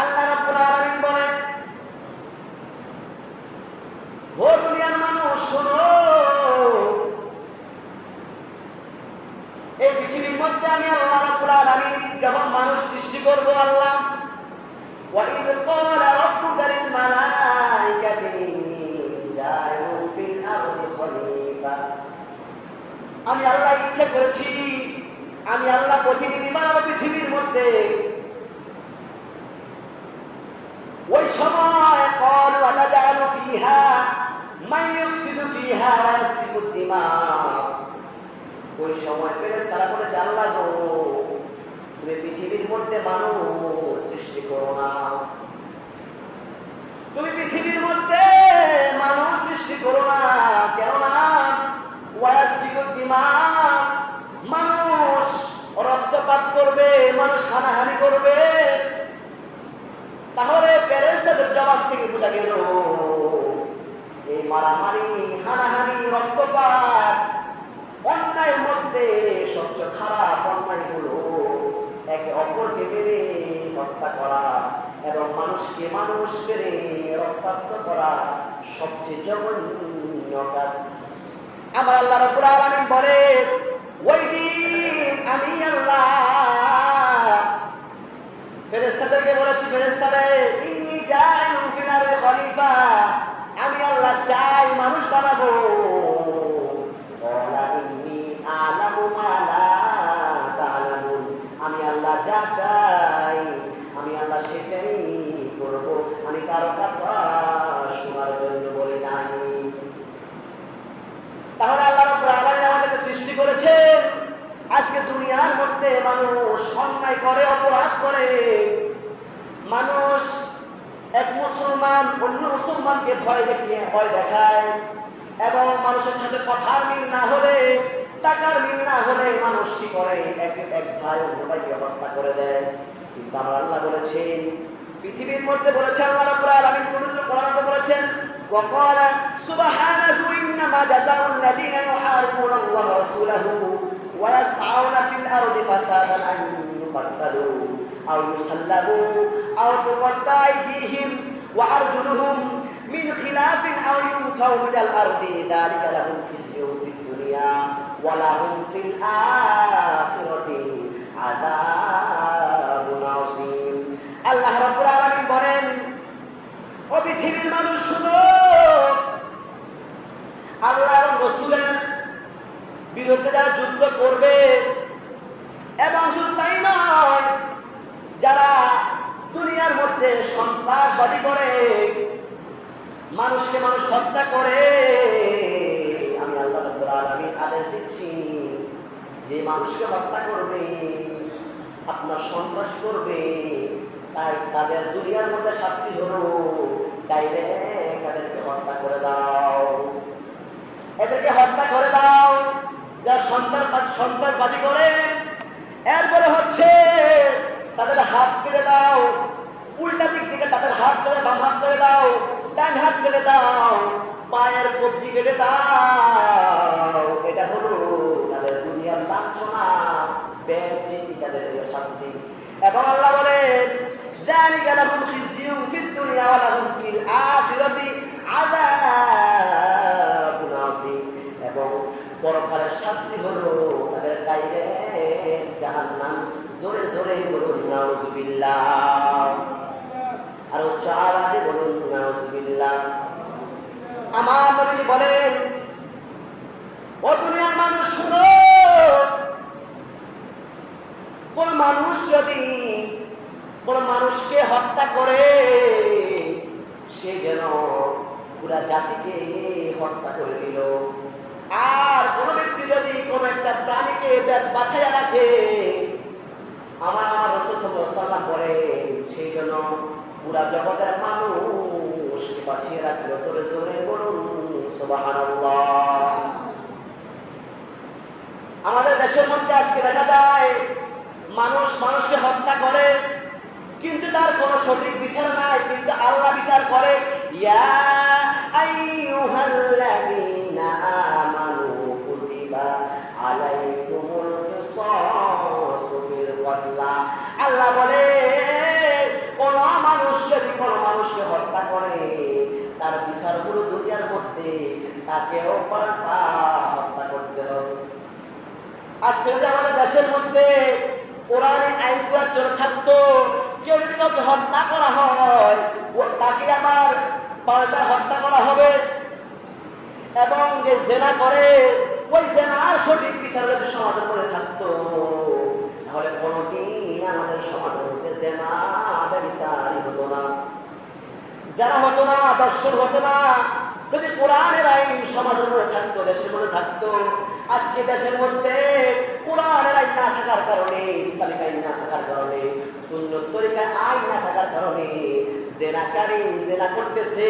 আল্লাহ রাব্বুল আলামিন বলেন ও দুনিয়ার মানুষ শোনো এই পৃথিবীর মধ্যে আমি আল্লাহ রাব্বুল আলামিন যখন মানুষ সৃষ্টি করব আল্লাহ وإذ قال ربك للملائكة إني جاعل في الأرض خليفة আমি আল্লাহ ইচ্ছে করেছি আমি আল্লাহ প্রতিনিধি বানাবো পৃথিবীর মধ্যে সময় কল ওয়ালা জানু ফিহা, মান ইউসিদু ফিহা ওয়া ইয়াসফিকু দিমা। ওই সময় ফেরেশতারা বলে আল্লাহ গো, তুমি পৃথিবীর মধ্যে মানুষ সৃষ্টি করো না। তুমি পৃথিবীর মধ্যে মানুষ সৃষ্টি করো না। কেননা মানুষ রক্তপাত করবে, মানুষ হানাহানি করবে। তাহলে ফেরেশতাদের জবাব থেকে বোঝা গেল, এই মারামারি, হানাহানি, রক্তপাত, অন্যায়ের মধ্যে সবচেয়ে খারাপ অন্যায় হলো একে অপরকে মেরে হত্যা করা এবং মানুষকে মানুষ মেরে রক্তাক্ত করা সবচেয়ে জঘন্য কাজ। আমার আল্লাহ রব্বুল আলামিন বলে ওই দিন আমি আল্লাহ ফেরেশতাদেরকে বলেছি, ফেরেশতারে খলিফা, আমি আল্লাহ চাই মানুষ বানাবো। আ'লামু আমি আল্লাহ যা চাই, আমি আল্লাহ সেটাই করব। আমি কারও কথা শোনার জন্য বলি নাই। তাহলে আল্লাহ রাব্বুল আমাদেরকে সৃষ্টি করেছেন। আজকে দুনিয়ার মধ্যে মানুষ অন্যায় করে, অপরাধ করে। মানুষ এক মুসলমান অন্য মুসলমানকে ভয় দেখিয়ে ভয় দেখায় এবং মানুষের সাথে কথার মিল না হলে টাকার মিল না হলে মানুষ কি করে এক এক ভাই অন্য ভাইকে হত্যা করে দেয় কিন্তু আমার আল্লাহ বলেছেন পৃথিবীর মধ্যে বলেছে আল্লাহ রাব্বুল আলামিন পবিত্র কোরআনে বলেছেন وقال سبحانه إنما جزاء الذين يحاربون الله ورسوله ويسعون في الأرض فسادا أن يقتلوا أو يسلبوا أو تقطع أيديهم وأرجلهم من خلاف أو ينفوا من الأرض ذلك لهم خزي في الدنيا ولهم في الآخرة عذاب عظيم الله رب العالمين বলেন ও পৃথিবীর মানুষ শুনো আল্লাহ এবং রসুলের বিরুদ্ধে যারা যুদ্ধ করবে মধ্যে সন্ত্রাসবাজি করে। মানুষকে মানুষ হত্যা করে। আমি আল্লাহ আলামিন আদেশ দিচ্ছি, যে মানুষকে হত্যা করবে, আপনার সন্ত্রাস করবে, তাই তাদের দুনিয়ার মধ্যে শাস্তি হলো। ডাইরেক্ট তাদেরকে হত্যা করে দাও। এদেরকে হত্যা করে দাও। যারা সন্ত্রাস সন্ত্রাসবাজি করে, এরপরে হচ্ছে তাদের হাত কেটে দাও। উল্টা দিক থেকে তাদের হাত করে বাম হাত করে দাও ডান হাত কেটে দাও পায়ের কবজি কেটে দাও এটা হলো তাদের দুনিয়ার লাঞ্ছনা বেজ্জতি তাদের প্রিয় শাস্তি এবং আল্লাহ বলেন ذلك لهم خزي في الدنيا ولهم في الآخرة عذاب عظيم এবং পরকালের শাস্তি হলো তাদের বাইরে জাহান্নাম জোরে জোরে বলুন নাউজুবিল্লাহ আর উচ্চ আওয়াজে বলুন আমার নবীজি বলেন, ও দুনিয়ার মানুষ, শুনো। কোন মানুষ যদি কোন মানুষকে হত্যা করে, সে যেন পুরা জাতিকে হত্যা করে দিল। আর কোন ব্যক্তি যদি কোন একটা প্রাণীকে বাছাইয়া রাখে, আমার আমার রসুল সাল্লাম বলেন, সেই জন্য পুরা জগতের মানুষকে বাঁচিয়ে রাখল, জোরে জোরে বলুন আমাদের দেশের মধ্যে আজকে দেখা যায়, মানুষ মানুষকে হত্যা করে, কিন্তু তার কোনো সঠিক বিচার নাই, কিন্তু আল্লাহ বিচার করে, ইয়া মানুষকে হত্যা করে। তার বিচার হলো দুনিয়ার মধ্যে তাকেও পাল্টা হত্যা করতে হবে। আজকে যদি আমাদের দেশের মধ্যে কোরআনে আইন করার জন্য থাকতো, কেউ যদি কাউকে হত্যা করা হয় তাকে আমার পাল্টা হত্যা করা হবে। এবং যে জেনা করে, ওই জেনার সঠিক বিচার যদি সমাজের মধ্যে থাকতো, তাহলে কোনোদিন আমাদের সমাজের মধ্যে জেনা বিচারই হতো না। যারা হতো না, দর্শন হতো না, যদি কোরআনের আইন সমাজের মধ্যে থাকতো, দেশের মধ্যে থাকতো, আজকে দেশের মধ্যে কোরআনের আইন না থাকার কারণে, ইসলামিক আইন না থাকার কারণে, সুন্নত তরিকার আইন না থাকার কারণে জেনাকারী জেনা করতেছে,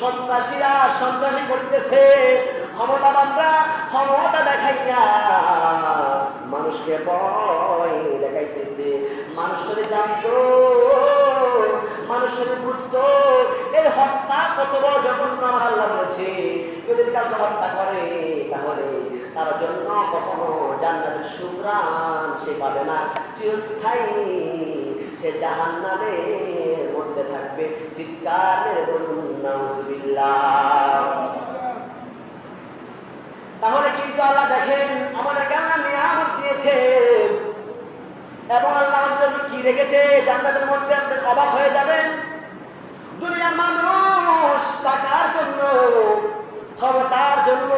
সন্ত্রাসীরা সন্ত্রাসী করতেছে, ক্ষমতাবানরা ক্ষমতা দেখাইয়া মানুষকে ভয় দেখাইতেছে। মানুষ যদি জানতো, মানুষ যদি বুঝতো কত বড় জঘন্য আমার আল্লাহ বলেছে, যদি কাউকে হত্যা করে, তাহলে তার জন্য কখনো জান্নাতের সুগ্রাম সে পাবে না। চিরস্থায়ী সে জাহান নামের মধ্যে থাকবে। চিৎকার বলুন, নাউজুবিল্লাহ। তাহলে কিন্তু আল্লাহ দেখেন আমাদেরকে আল্লাহ নিয়ামত দিয়েছেন এবং আল্লাহ আমাদের কি রেখেছে? জান্নাতের মধ্যে আপনি অবাক হয়ে যাবেন দুনিয়ার মানুষ টাকার জন্য ক্ষমতার জন্য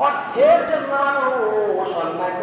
অর্থের জন্য মানুষ অন্যায়